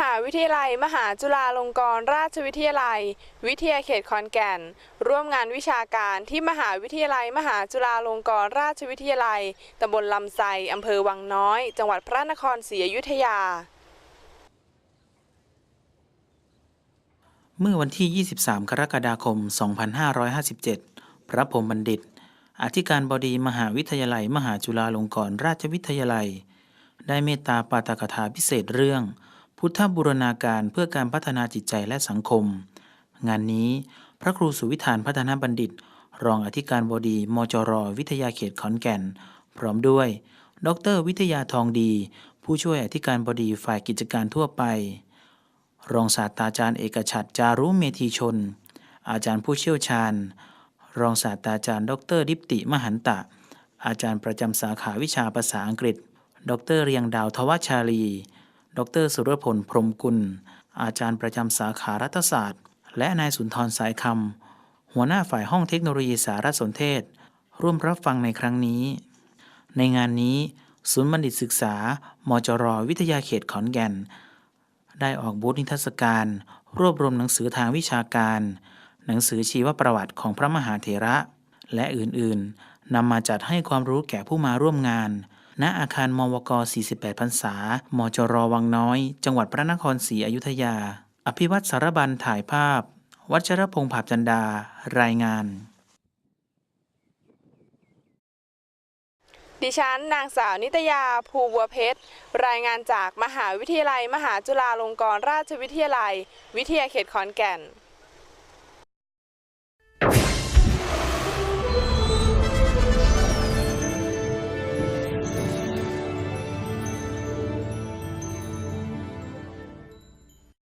หาวิทยาลัย มหาจุฬาลงกรณราชวิทยาลัย วิทยาเขตขอนแก่น ร่วมงานวิชาการที่มหาวิทยาลัย มหาจุฬาลงกรณราชวิทยาลัยตำบลลำไทรอำเภอวังน้อย จังหวัดพระนครศรีอยุธยา เมื่อวันที่ 23 กรกฎาคม 2557 พระพรมบัณฑิต อธิการบดีมหาวิทยาลัย มหาจุฬาลงกรณราชวิทยาลัย ได้เมตตาปาตกถาพิเศษเรื่อง พุทธบูรณาการเพื่อการพัฒนาจิตใจและสังคม งานนี้พระครูสุวิธานพัฒนาบัณฑิต รองอธิการบดีมจร วิทยาเขตขอนแก่น พร้อมด้วย ดร วิทยาทองดี ผู้ช่วยอธิการบดีฝ่ายกิจการทั่วไป รองศาสตราจารย์เอกฉัตรจารุเมธีชน อาจารย์ผู้เชี่ยวชาญ รองศาสตราจารย์ ดรดิปติมหันตะ อาจารย์ประจำสาขาวิชาภาษาอังกฤษ ดรเรียงดาวทวชาลี ดร สุรพล พรมกุล อาจารย์ประจำสาขารัฐศาสตร์ และนายสุนทรสายคำ หัวหน้าฝ่ายห้องเทคโนโลยีสารสนเทศ ร่วมรับฟังในครั้งนี้ ในงานนี้ ศูนย์บัณฑิตศึกษา มจร วิทยาเขตขอนแก่น ได้ออกบูธนิทรรศการ รวบรวมหนังสือทางวิชาการ หนังสือชีวประวัติของพระมหาเถระ และอื่นๆนำมาจัดให้ความรู้แก่ผู้มาร่วมงาน ณอาคารมวก 48 พรรษา มจรวังน้อย จังหวัดพระนครศรีอยุธยา อภิวัตสารบันถ่ายภาพ วัชรพงษ์ผาบจันดา รายงาน ดิฉันนางสาวนิตยา ภูบัวเพชร รายงานจากมหาวิทยาลัย มหาจุฬาลงกรณราชวิทยาลัย วิทยาเขตขอนแก่น